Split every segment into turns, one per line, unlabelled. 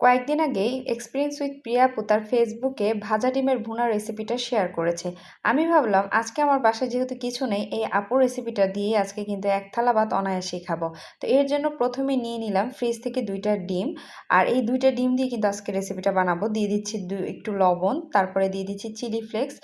কয়েকদিন আগেই experience with প্রিয়া তার ফেসবুকে ভাজা ডিমের ভুনা রেসিপিটা শেয়ার করেছে। আমি ভাবলাম, আজকে আমার বাসায় যেহেতু কিছু নেই, এই আপুর রেসিপিটা দিয়ে আজকে কিন্তু এক থালা ভাত অনায়াসেই খাব। তো এর জন্য প্রথমে নিয়ে নিলাম ফ্রিজ থেকে দুইটা ডিম, আর এই দুইটা ডিম দিয়ে কিন্তু আজকে রেসিপিটা বানাবো। দিয়ে দিচ্ছি দু, একটু লবণ, তারপরে দিয়ে দিচ্ছি চিলি ফ্লেক্স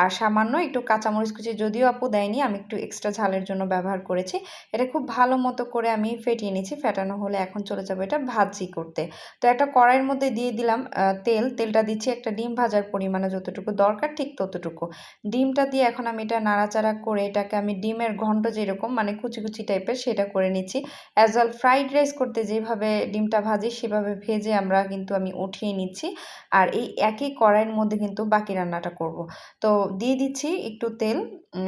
আর সামান্য একটু কাঁচামরিচ কুচি। যদিও আপু দেয়নি, আমি একটু এক্সট্রা ঝালের জন্য ব্যবহার করেছি। এটা খুব ভালো মতো করে আমি ফেটিয়ে নিচ্ছি ফেটানো হলে এখন চলে যাব এটা ভাজি করতে। তো একটা কড়াইয়ের মধ্যে দিয়ে দিলাম তেল। তেলটা দিচ্ছি একটা ডিম ভাজার পরিমাণে যতটুকু দরকার ঠিক ততটুকু। ডিমটা দিয়ে এখন আমি এটা নাড়াচাড়া করে এটাকে আমি ডিমের ঘন্ট যেরকম মানে কুচি কুচি টাইপের সেটা করে নিচ্ছি। অ্যাজ ওয়েল ফ্রাইড রাইস করতে যেভাবে ডিমটা ভাজি সেভাবে ভেজে আমরা কিন্তু আমি উঠিয়ে নিচ্ছি। আর এই একই কড়াইয়ের মধ্যে কিন্তু বাকি রান্নাটা করব। তো দিয়ে দিচ্ছি একটু তেল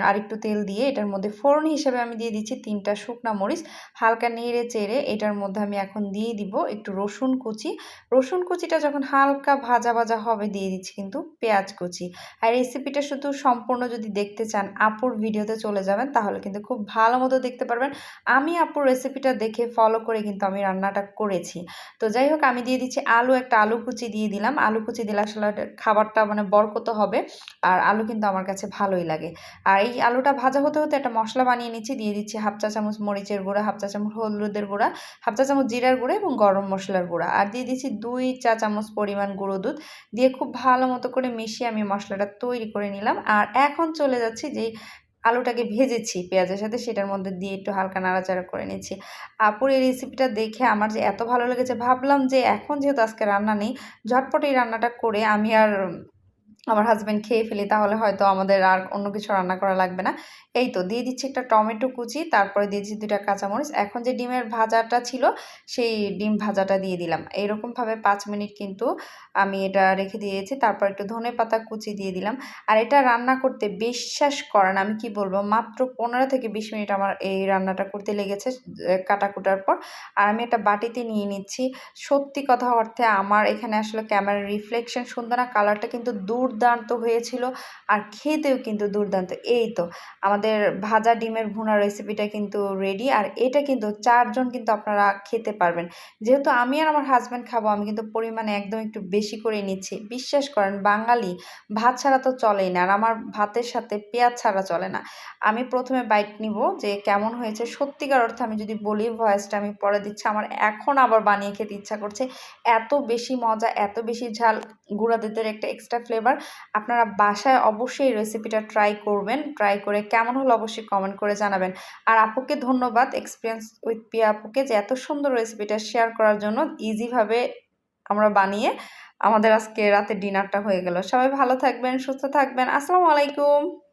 আর একটু তেল দিয়ে এটার মধ্যে ফোড়ন হিসেবে আমি দিয়ে দিচ্ছি তিনটা শুকনা মরিচ। হালকা নেড়ে চেড়ে এটার মধ্যে আমি এখন দিয়ে দিব একটু রসুন কুচি। রসুন কুচিটা যখন হালকা ভাজা ভাজা হবে দিয়ে দিচ্ছি কিন্তু পেঁয়াজ কুচি। আর রেসিপিটা শুধু সম্পূর্ণ যদি দেখতে চান আপুর ভিডিওতে চলে যাবেন, তাহলে কিন্তু খুব ভালো মতো দেখতে পারবেন। আমি আপুর রেসিপিটা দেখে ফলো করে কিন্তু আমি রান্নাটা করেছি। তো যাই হোক, আমি দিয়ে দিচ্ছি আলু, একটা আলু কুচি দিয়ে দিলাম। আলু কুচি দিলে আসলে খাবারটা মানে বরকত হবে আর আলু কিন্তু আমার কাছে ভালোই লাগে। আর এই আলুটা ভাজা হতে হতে একটা মশলা বানিয়ে নিচ্ছি, দিয়ে দিচ্ছি হাফ চা চামচ মরিচের গুঁড়া, হাফ চা চামচ হলুদের গুঁড়া, হাফ চা চামচ জিরার গুঁড়া এবং গরম মশলার গুঁড়া। আর দিয়ে দিচ্ছি দুই চা চামচ পরিমাণ গুঁড়ো দুধ দিয়ে খুব ভালো মতো করে মিশিয়ে আমি মশলাটা তৈরি করে নিলাম। আর এখন চলে যাচ্ছি যে আলুটাকে ভেজেছি পেঁয়াজের সাথে সেটার মধ্যে দিয়ে একটু হালকা নাড়াচাড়া করে নিচ্ছি। আপুর এই রেসিপিটা দেখে আমার যে এত ভালো লেগেছে, ভাবলাম যে এখন যেহেতু আজকে রান্না নেই, ঝটপট এই রান্নাটা করে আমি আর আমার হাজব্যান্ড খেয়ে ফেলি, তাহলে হয়তো আমাদের আর অন্য কিছু রান্না করা লাগবে না। এই তো, দিয়ে দিচ্ছি একটা টমেটো কুচি, তারপরে দিয়েছি দুটা কাঁচামরিচ। এখন যে ডিমের ভাজাটা ছিল, সেই ডিম ভাজাটা দিয়ে দিলাম। এইরকমভাবে পাঁচ মিনিট কিন্তু আমি এটা রেখে দিয়েছি। তারপর একটু ধনে পাতা কুচি দিয়ে দিলাম। আর এটা রান্না করতে বিশ্বাস করেন, আমি কি বলব, মাত্র পনেরো থেকে বিশ মিনিট আমার এই রান্নাটা করতে লেগেছে কাটাকুটার পর। আর আমি একটা বাটিতে নিয়ে নিচ্ছি। সত্যি কথা অর্থে আমার এখানে আসলে ক্যামেরার রিফ্লেকশন সুন্দর না কালারটা কিন্তু দুর্দান্ত হয়েছিল আর খেতেও কিন্তু দুর্দান্ত। এই তো, আমাদের ভাজা ডিমের ভুনা রেসিপিটা কিন্তু রেডি আর এটা কিন্তু চারজন কিন্তু আপনারা খেতে পারবেন। যেহেতু আমি আর আমার হাজব্যান্ড খাব, আমি কিন্তু পরিমাণে একদম একটু বেশি করে নিচ্ছি। বিশ্বাস করেন, বাঙালি ভাত ছাড়া তো চলেই না আর আমার ভাতের সাথে পেঁয়াজ ছাড়া চলে না। আমি প্রথমে বাইট নিব যে কেমন হয়েছে। সত্যিকার অর্থে আমি যদি বলি ভয়েসটা আমি পরে দিচ্ছি। আমার এখন আবার বানিয়ে খেতে ইচ্ছা করছে। এত বেশি মজা, এত বেশি ঝাল, গুঁড়া দুধের একটা এক্সট্রা ফ্লেভার আপনারা বাসায় অবশ্যই এই রেসিপিটা ট্রাই করবেন। ট্রাই করে কেমন হলো অবশ্যই কমেন্ট করে জানাবেন। আর আপুকে ধন্যবাদ এক্সপিরিয়েন্স উইথ পিয়া আপুকে যে এত সুন্দর রেসিপিটা শেয়ার করার জন্য ইজিভাবে আমরা বানিয়ে আমাদের আজকে রাতে ডিনারটা হয়ে গেল। সবাই ভালো থাকবেন, সুস্থ থাকবেন। আসসালামু আলাইকুম।